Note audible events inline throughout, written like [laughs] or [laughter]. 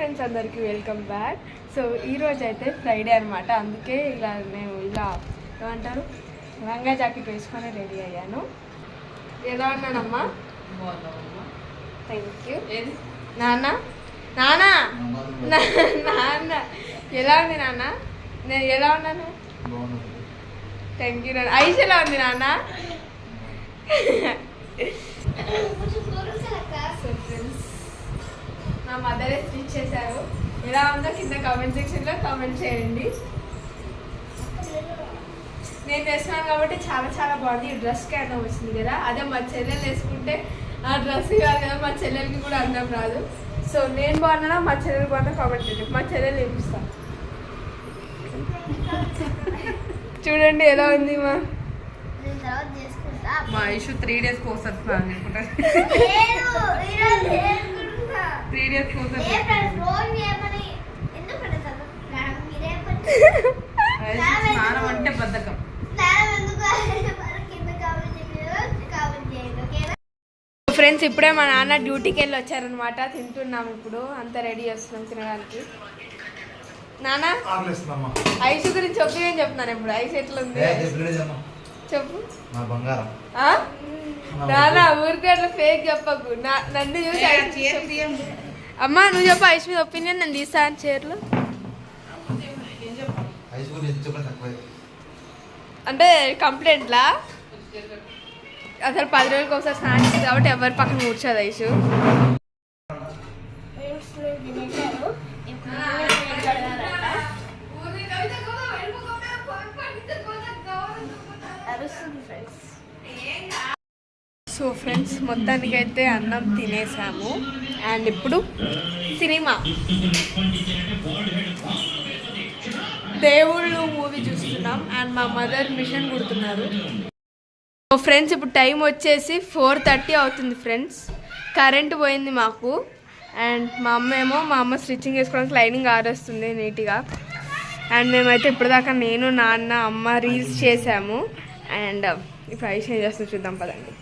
Friends అందరికీ welcome back so ఈరోజు అయితే ఫ్రైడే అనమాట అందుకే ఇలా నేను ఇలా ఏమంటారు? లంగా జాకెట్ వేసుకొని రెడీ అయ్యాను. ఎలా ఉన్నానమ్మా? థ్యాంక్ యూ నాన్న? నాన్న నా- నాన్న. ఎలా ఉంది నాన్న? నేను ఎలా ఉన్నాను? థ్యాంక్ యూ నాన్న. ఐస్ ఎలా ఉంది నాన్న? సో ఫ్రెండ్స్ [laughs] మా మదర్ స్టిచ్ చేశారు. ఎలా ఉందో కింద కామెంట్ సెక్షన్లో కామెంట్ చేయండి. నేను వేసుకున్నాను కాబట్టి చాలా చాలా బాగుంది. ఈ డ్రెస్కి అందం వచ్చింది కదా అదే మా చెల్లెలు వేసుకుంటే ఆ డ్రెస్ కాదు కదా మా చెల్లెలకి కూడా అందం రాదు. సో నేను బాగున్నా మా చెల్లెలు బాగున్నా కామెంట్ చేయండి. మా చెల్లెలు వేపిస్తాను చూడండి ఎలా ఉంది మా. మా ఇష్యూ త్రీ డేస్ కోర్స్ వస్తున్నాను అనుకుంటా. త్రీ డేస్ [laughs] స్నానం అంటే బద్ధకం. ఫ్రెండ్స్ ఇప్పుడే మా నాన్న డ్యూటీకి వెళ్ళి వచ్చారనమాట తింటున్నాం ఇప్పుడు. అంతా రెడీ చేస్తున్నాం తినడానికి. నాన్న? ఐస్ గురించి ఒపీనియన్ చెప్తున్నాను ఇప్పుడు? ఐస్ ఎట్లా ఉంది ఏ, చెప్పలేదమ్మా. చెప్పు. నా బంగారం. ఆ? నాన్న ఊరికే అట్లా ఫేక్ చెప్పకు. నా- నన్ను చూసి. అమ్మా నువ్వు చెప్పు ఐస్ మీద ఒపీనియన్ నేను తీస్తాను చీరలు. అంటే కంప్లైంట్లా? అసలు పది రోజులకి ఒకసారి స్నానం కాబట్టి ఎవరి పక్కన కూర్చోదు ఐసు. ఫ్రెండ్స్ మొత్తానికైతే అన్నం తినేసాము. అండ్ ఇప్పుడు సినిమా. దేవుళ్ళు మూవీ చూస్తున్నాం. అండ్ మా మదర్ మిషన్ కుడుతున్నారు. ఫ్రెండ్స్ ఇప్పుడు టైం వచ్చేసి ఫోర్ థర్టీ అవుతుంది ఫ్రెండ్స్. కరెంట్ పోయింది మాకు. అండ్ మా అమ్మ ఏమో మా అమ్మ స్టిచ్చింగ్ చేసుకోవడానికి లైనింగ్ ఆరేస్తుంది నీట్గా. అండ్ మేమైతే ఇప్పటిదాకా నేను నాన్న అమ్మ రీల్స్ చేసాము. అండ్ ఇప్పుడు ఐస్ ఏం చేస్తూ చూద్దాం పదండి.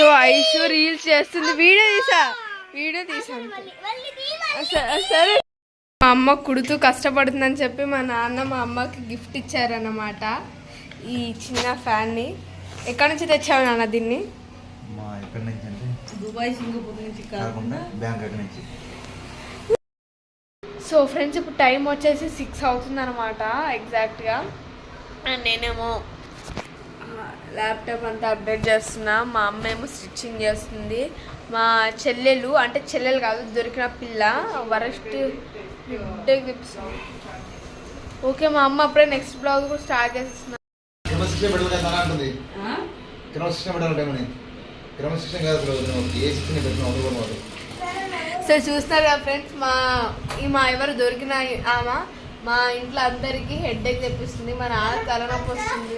సో ఐష్ రీల్స్ చేస్తుంది. వీడియో తీసా. వీడియో తీసాను సరే మా అమ్మ కుడుతూ కష్టపడుతుందని చెప్పి మా నాన్న మా అమ్మకి గిఫ్ట్ ఇచ్చారన్నమాట. ఈ చిన్న ఫ్యాన్ని. ఎక్కడి నుంచి తెచ్చావు నాన్న దీన్ని? మా ఎక్కడి నుంచి అంటే? దుబాయ్ సింగపూర్ నుంచి కాకుండా కాకుండా. బ్యాంకాక్ నుంచి. సో ఫ్రెండ్స్ ఇప్పుడు టైం వచ్చేసి సిక్స్ అవుతుంది అనమాట ఎగ్జాక్ట్గా. అండ్ నేనేమో ల్యాప్టాప్ అంతా అప్డేట్ చేస్తున్నా. మా అమ్మ ఏమో స్టిచ్చింగ్ చేస్తుంది. మా చెల్లెలు అంటే చెల్లెలు కాదు దొరికిన పిల్ల వరస్ట్ ఓకే మా అమ్మ అప్పుడే నెక్స్ట్ బ్లాగ్ కూడా స్టార్ట్ చేస్తున్నా. సో చూస్తున్నారు కదా ఫ్రెండ్స్ మా ఈ మా ఎవరు దొరికిన ఆమె మా ఇంట్లో అందరికీ హెడ్ ఎక్ తెప్పిస్తుంది. మా నాన్న తలనొప్పి వస్తుంది.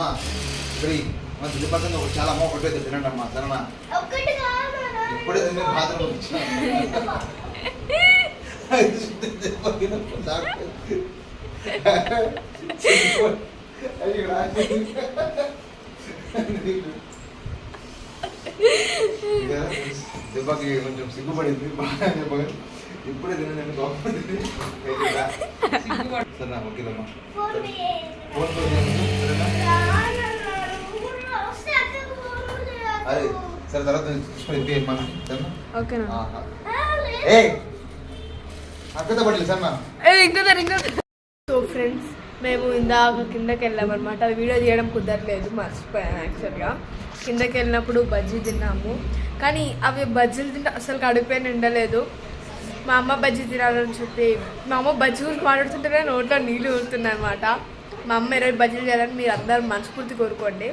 అమ్మా ఇక్కడ మన తుది పక్కన ఒక చాలా అమ్మ ఒకటే తినండి అమ్మా సరేనా? ఇప్పుడే తిని బాత్రూమ్ దెబ్బకి కొంచెం సిగ్గుపడింది. బాగా ఇప్పుడే తినండి కోపం చేయండి, సరే. తర్వాత తీసుకొని ఓకేనా. ఏ పడలేదు. సో ఫ్రెండ్స్ మేము ఇందాక కిందకి వెళ్ళామన్నమాట. అది వీడియో తీయడం కుదరలేదు మర్చిపోయాను యాక్చువల్గా. కిందకి వెళ్ళినప్పుడు బజ్జీ తిన్నాము. కానీ అవి బజ్జీలు తింటే అసలు కడిపే నిండలేదు. మా అమ్మ బజ్జీ తినాలని చెప్పి మా అమ్మ బజ్జీ గురించి మాట్లాడుతుంటేనే నోట్లో నీళ్ళు ఊరుతున్నాయి అనమాట మా అమ్మ ఇరవై బజ్జీలు చేయాలని మీరు అందరు మనస్ఫూర్తి కోరుకోండి.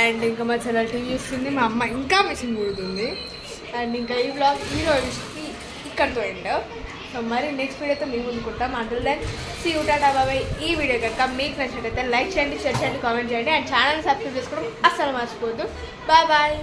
అండ్ ఇంకా మా చెల్లెలు టీవీ చూస్తుంది మా అమ్మ ఇంకా మిషన్ కుడుతుంది అండ్ ఇంకా ఈ బ్లాగ్ ఈ రోజుకి ఇక్కడితో ఎండ్ సో మరి నెక్స్ట్ వీడియోతో మేము ముందుకుంటాం. Until then see tata bye bye ఈ వీడియో కనుక మీకు నచ్చినట్టయితే లైక్ చేయండి షేర్ చేయండి కామెంట్ చేయండి. అండ్ ఛానల్ సబ్స్క్రైబ్ చేసుకోవడం అస్సలు మర్చిపోద్దు బాయ్ బాయ్